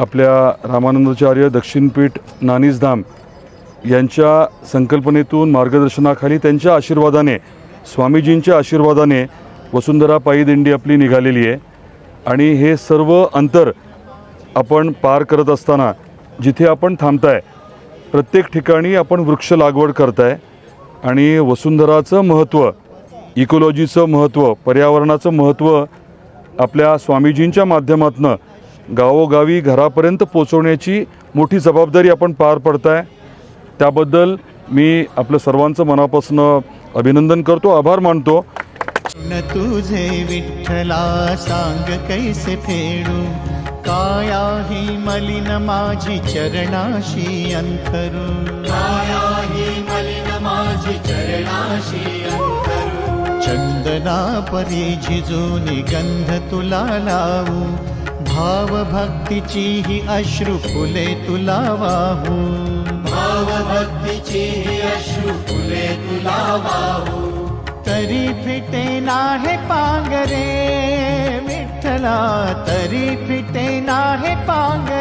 आपल्या रामानंदाचार्य दक्षिणपीठ नानीजधाम यांच्या संकल्पनेतून मार्गदर्शनाखाली त्यांच्या आशीर्वादाने स्वामीजींच्या आशीर्वादाने वसुंधरा पायी दिंडी आपली निघालेली आहे. आणि हे सर्व अंतर आपण पार करत असताना जिथे आपण थांबताय प्रत्येक ठिकाणी आपण वृक्ष लागवड करताय. आणि वसुंधराचं महत्त्व इकोलॉजीचं महत्त्व पर्यावरणाचं महत्त्व आपल्या स्वामीजींच्या माध्यमातनं गावोगावी घरापर्यंत पोचवण्याची मोठी जबाबदारी आपण पार पडताय. त्याबद्दल मी आपलं सर्वांचं मनापासून अभिनंदन करतो आभार मानतो. न तुझे विठ्ठला सांग कैसे फेडू? काया ही मलिन माझी चरणाशी अंतरू. काया ही मलिन माझी चरणाशी अंतरू. चंदना परी झिजून गंध तुला लावू. भाव भक्तीची ही अश्रू फुले तुला वाहू. भाव भक्तीची ही अश्रू फुले तुला वाहू. तरी फिटे नाहे पांगरे विठ्ठला तरी फिटे नाहे पांगरे.